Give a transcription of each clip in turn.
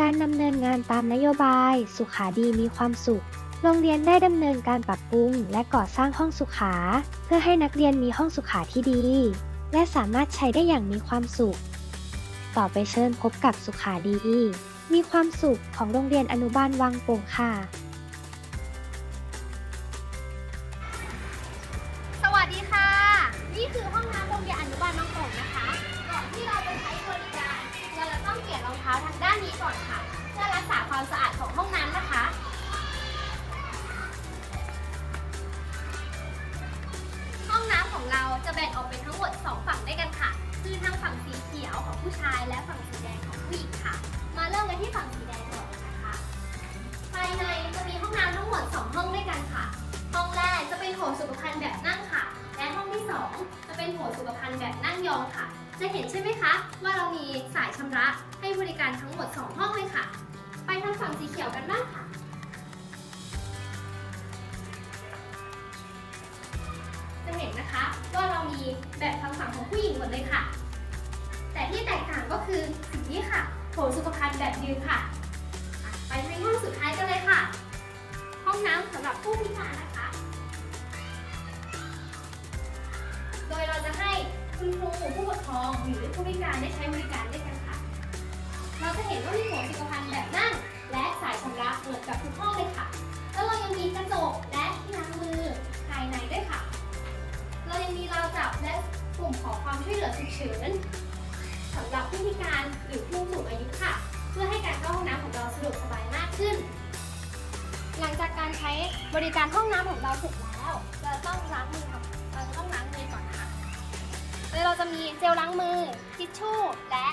การดำเนินงานตามนโยบาย สุขาดีมีความสุข โรงเรียนได้ดำเนินการปรับปรุง และก่อสร้างห้องสุขา เพื่อให้นักเรียนมีห้องสุขาที่ดี และสามารถใช้ได้อย่างมีความสุข ต่อไปเชิญพบกับสุขาดี มีความสุขของโรงเรียนอนุบาลวังโป่งค่ะ คือทางฝั่งสีเขียวของผู้ชายและฝั่งสีแดงของผู้หญิงค่ะ มาเริ่มกันที่ฝั่งสีแดงก่อนนะคะ ภายในจะมีห้องน้ำทั้งหมด 2 ห้องด้วยกันค่ะ ห้องแรกจะเป็นโถสุขภัณฑ์แบบนั่งค่ะ และห้องที่ 2 จะเป็นโถสุขภัณฑ์แบบนั่งยองค่ะ จะเห็นใช่ไหมคะว่าเรามีสายชำระให้บริการทั้งหมด 2 ห้องเลยค่ะ ไปทางฝั่งสีเขียวกันบ้างค่ะ แบบทางฝั่งของผู้หญิงหมดเลยค่ะ แต่ที่แตกต่างก็คือสิ่งนี้ค่ะโถสุขภัณฑ์แบบยืนค่ะ ไปที่ห้องสุดท้ายกันเลยค่ะ ห้องน้ำสำหรับผู้พิการนะคะ โดยเราจะให้คุณครูผู้ปกครองหรือผู้พิการได้ใช้บริการด้วยกันค่ะ เราจะเห็นว่ามีโถสุข ความช่วยเหลือฉุกเฉินสำหรับผู้พิการหรือผู้สูงอายุค่ะ เพื่อให้การเข้าห้องน้ำของเราสะดวกสบายมากขึ้น หลังจากการใช้บริการห้องน้ำของเราเสร็จแล้วเราต้องล้างมือค่ะเราจะต้องล้างมือก่อนนะคะโดยเราจะมีเจลล้างมือทิชชู่และ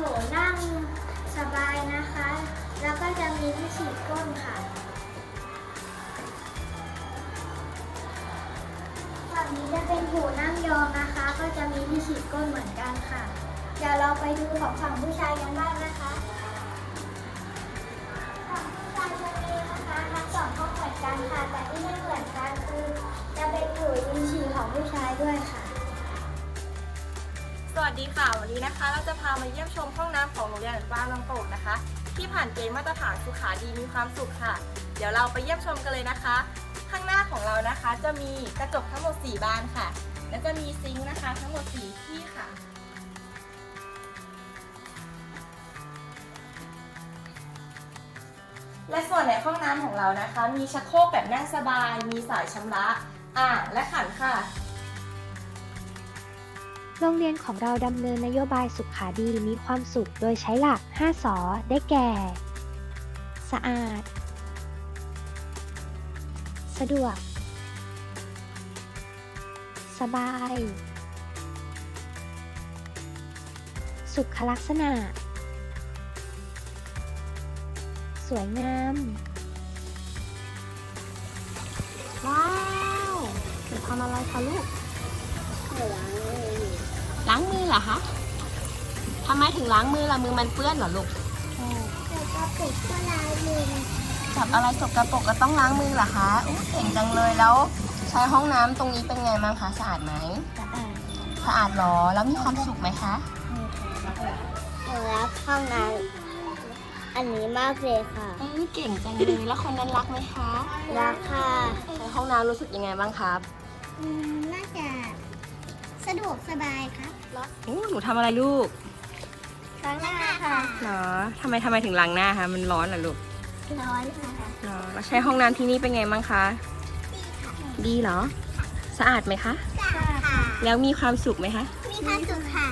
ถนั่งสบายนะคะ แล้วก็จะมีที่ฉีดก้นค่ะฝั่งนี้จะเป็นโถนั่งยองนะคะ ก็จะมีที่ฉีดก้นเหมือนกันค่ะ เดี๋ยวเราไปดูของฝั่งผู้ชายกันบ้างนะคะฝั่งผู้ชายจะมีนะคะทั้งสองห้องเหมือนกันค่ะ แต่ที่ไม่เหมือนกันคือจะเป็นหลุยืนฉี่ของผู้ชายด้วยค่ะ วัสดีค่ะ วันนี้นะคะ เราจะพามาเยี่ยมชมห้องน้ำของโรงเรียนอนุบาลบางโป่งนะคะ ที่ผ่านเกณฑ์มาตรฐานสุขาดีมีความสุขค่ะ เดี๋ยวเราไปเยี่ยมชมกันเลยนะคะ ข้างหน้าของเรานะคะ จะมีกระจกทั้งหมด 4 บานค่ะ และจะมีซิงค์นะคะ ทั้งหมด 4 ที่ค่ะ และส่วนในห้องน้ำของเรานะคะ มีชักโครกแบบนั่งสบาย มีสายชำระอ่างและขันค่ะ โรงเรียนของเราดำเนินนโยบายสุขาดีมีความสุข โดยใช้หลัก 5 สอ ได้แก่ สะอาด สะดวก สบาย สุขลักษณะ สวยงาม ว้าวหนูทำอะไรคะลูก เหรอคะทำไมถึงล้างมือล่ะมือมันเปื้อนเหรอลูกเดี๋ยวจะปิดก็ลายมือจับอะไรสกปรกก็ต้องล้างมือเหรอคะอู้เก่งจังเลยแล้ว ใช้ห้องน้ำตรงนี้เป็นไงบ้างคะสะอาดไหมสะอาดสะอาดเหรอแล้วมีความสุขไหมคะหนูรักห้องน้ำอันนี้มากเลยค่ะเออเก่งจังเลยแล้วคนนั้นรักไหมคะรักค่ะใช้ห้องน้ำรู้สึกยังไงบ้างครับอืมน่าจะ สะดวกสบายครับอู้หนูทำอะไรลูกครั้งหน้าค่ะเหรอทำไมทำไมถึงล้างหน้าคะมันร้อนเหรอลูกร้อนค่ะเหรอแล้วใช้ห้องน้ำที่นี่เป็นไงบ้างคะ ดีเหรอ สะอาดไหมคะค่ะ แล้วมีความสุขไหมคะ มีความสุขค่ะ